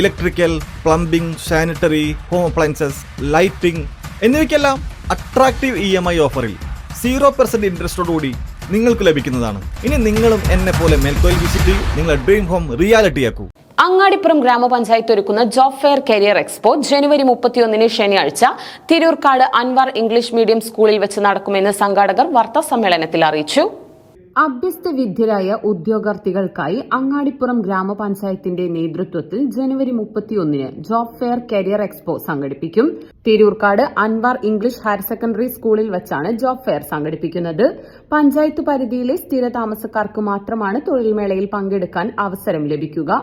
Electrical plumbing sanitary home appliances lighting എന്നിവയ്ക്കെല്ലാം attractive E M I ഓഫറിൽ zero percent ഇൻട്രസ്റ്റോടുകൂടി നിങ്ങൾക്ക് ലഭിക്കുന്നതാണ്. ഇനി നിങ്ങളും എന്നെ പോലെ മേൽക്കോയിൽ വിസിറ്റ് ചെയ്യൂ. നിങ്ങളുടെ ഡ്രീം ഹോം റിയാലിറ്റിയാക്കൂ അങ്ങാടിപ്പുറം ഗ്രാമപഞ്ചായത്ത് ഒരുക്കുന്ന ജോബ് ഫെയർ കരിയർ എക്സ്പോ ജനുവരി മുപ്പത്തിയൊന്നിന് ശനിയാഴ്ച തിരൂർക്കാട് അൻവർ ഇംഗ്ലീഷ് മീഡിയം സ്കൂളിൽ വെച്ച് നടക്കുമെന്ന് സംഘാടകർ വാർത്താ സമ്മേളനത്തിൽ അറിയിച്ചു. അഭ്യസ്ത വിദ്യരായ ഉദ്യോഗാർത്ഥികൾക്കായി അങ്ങാടിപ്പുറം ഗ്രാമപഞ്ചായത്തിന്റെ നേതൃത്വത്തിൽ ജനുവരി മുപ്പത്തിയൊന്നിന് ജോബ് ഫെയർ കരിയർ എക്സ്പോ സംഘടിപ്പിക്കും. Tirurkkad Anwar English higher secondary സ്കൂളിൽ വെച്ചാണ് ജോബ് ഫെയർ സംഘടിപ്പിക്കുന്നത്. പഞ്ചായത്ത് പരിധിയിലെ സ്ഥിര താമസക്കാർക്ക് മാത്രമാണ് തൊഴിൽമേളയിൽ പങ്കെടുക്കാൻ അവസരം ലഭിക്കുക.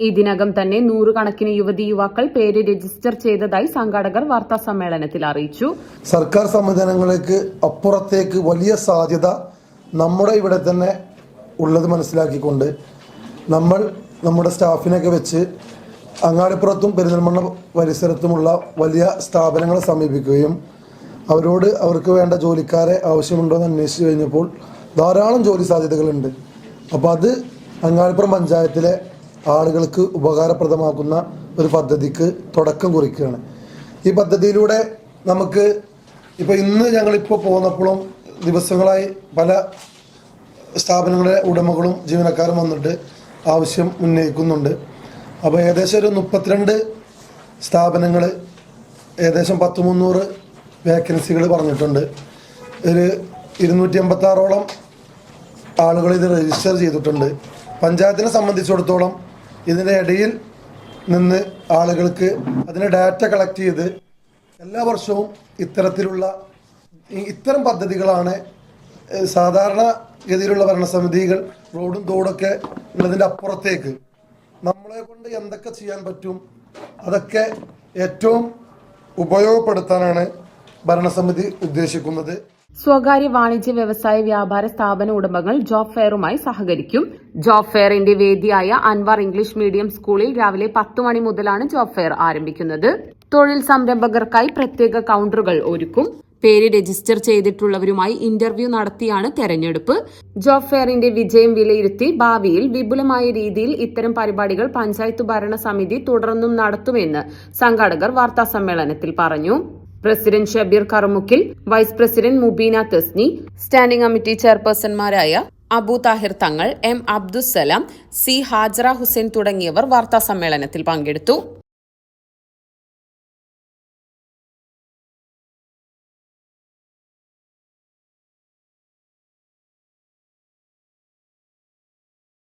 ഇതിനകം തന്നെ നൂറുകണക്കിന് യുവതി യുവാക്കൾ പേര് രജിസ്റ്റർ ചെയ്തതായി സംഘാടകർ വാർത്താ സമ്മേളനത്തിൽ അറിയിച്ചു. സർക്കാർ സംവിധാനങ്ങൾക്ക് അപ്പുറത്തേക്ക് വലിയ സാധ്യത നമ്മുടെ ഇവിടെ തന്നെ ഉള്ളത് മനസ്സിലാക്കിക്കൊണ്ട് നമ്മൾ നമ്മുടെ സ്റ്റാഫിനൊക്കെ വെച്ച് അങ്ങാടിപ്പുറത്തും പെരിന്തൽമണ്ണ പരിസരത്തുമുള്ള വലിയ സ്ഥാപനങ്ങളെ സമീപിക്കുകയും അവരോട് അവർക്ക് വേണ്ട ജോലിക്കാരെ ആവശ്യമുണ്ടോ എന്ന് അന്വേഷിച്ച് കഴിഞ്ഞപ്പോൾ ധാരാളം ജോലി സാധ്യതകളുണ്ട്. അപ്പോൾ അത് അങ്ങാടിപ്പുറം പഞ്ചായത്തിലെ ആളുകൾക്ക് ഉപകാരപ്രദമാക്കുന്ന ഒരു പദ്ധതിക്ക് തുടക്കം കുറിക്കുകയാണ്. ഈ പദ്ധതിയിലൂടെ നമുക്ക് ഇപ്പോൾ ഇന്ന് ഞങ്ങളിപ്പോൾ പോന്നപ്പോഴും ദിവസങ്ങളായി പല സ്ഥാപനങ്ങളുടെ ഉടമകളും ജീവനക്കാരും വന്നിട്ട് ആവശ്യം ഉന്നയിക്കുന്നുണ്ട്. അപ്പോൾ ഏകദേശം ഒരു മുപ്പത്തിരണ്ട് സ്ഥാപനങ്ങൾ ഏകദേശം പത്ത് മുന്നൂറ് വേക്കൻസികൾ പറഞ്ഞിട്ടുണ്ട്. ഒരു ഇരുന്നൂറ്റി എൺപത്താറോളം ആളുകൾ ഇത് രജിസ്റ്റർ ചെയ്തിട്ടുണ്ട്. പഞ്ചായത്തിനെ സംബന്ധിച്ചിടത്തോളം ഇതിന്റെ ഇടയിൽ നിന്ന് ആളുകൾക്ക് അതിന്റെ ഡാറ്റ കളക്ട് ചെയ്ത് എല്ലാ വർഷവും ഇത്തരത്തിലുള്ള ഇത്തരം പദ്ധതികളാണ് സാധാരണ ഗതിയിലുള്ള ഭരണസമിതികൾ റോഡും തോടൊക്കെ ഉള്ളതിന്റെ അപ്പുറത്തേക്ക്. നമ്മളെ കൊണ്ട് എന്തൊക്കെ ചെയ്യാൻ പറ്റും അതൊക്കെ ഏറ്റവും ഉപയോഗപ്പെടുത്താനാണ് ഭരണസമിതി ഉദ്ദേശിക്കുന്നത്. സ്വകാര്യ വാണിജ്യ വ്യവസായ വ്യാപാര സ്ഥാപന ഉടമകൾ ജോബ് ഫെയറുമായി സഹകരിക്കും. ജോബ് ഫെയറിന്റെ വേദിയായ അൻവാർ ഇംഗ്ലീഷ് മീഡിയം സ്കൂളിൽ രാവിലെ പത്ത് മണി മുതലാണ് ജോബ് ഫെയർ ആരംഭിക്കുന്നത്. തൊഴിൽ സംരംഭകർക്കായി പ്രത്യേക കൌണ്ടറുകൾ ഒരുക്കും. പേര് രജിസ്റ്റർ ചെയ്തിട്ടുള്ളവരുമായി ഇന്റർവ്യൂ നടത്തിയാണ് തെരഞ്ഞെടുപ്പ്. ജോബ് ഫെയറിന്റെ വിജയം വിലയിരുത്തി ഭാവിയിൽ വിപുലമായ രീതിയിൽ ഇത്തരം പരിപാടികൾ പഞ്ചായത്ത് ഭരണസമിതി തുടർന്നും നടത്തുമെന്ന് സംഘാടകർ വാർത്താസമ്മേളനത്തിൽ പറഞ്ഞു. President Shabeer Karumukkil vice president Mubeena Thasni standing committee ചെയർപേഴ്സൺമാരായ Abu Thahir Thangal M Abdussalam C Hajara Hussain തുടങ്ങിയവർ വാർത്താസമ്മേളനത്തിൽ പങ്കെടുത്തു.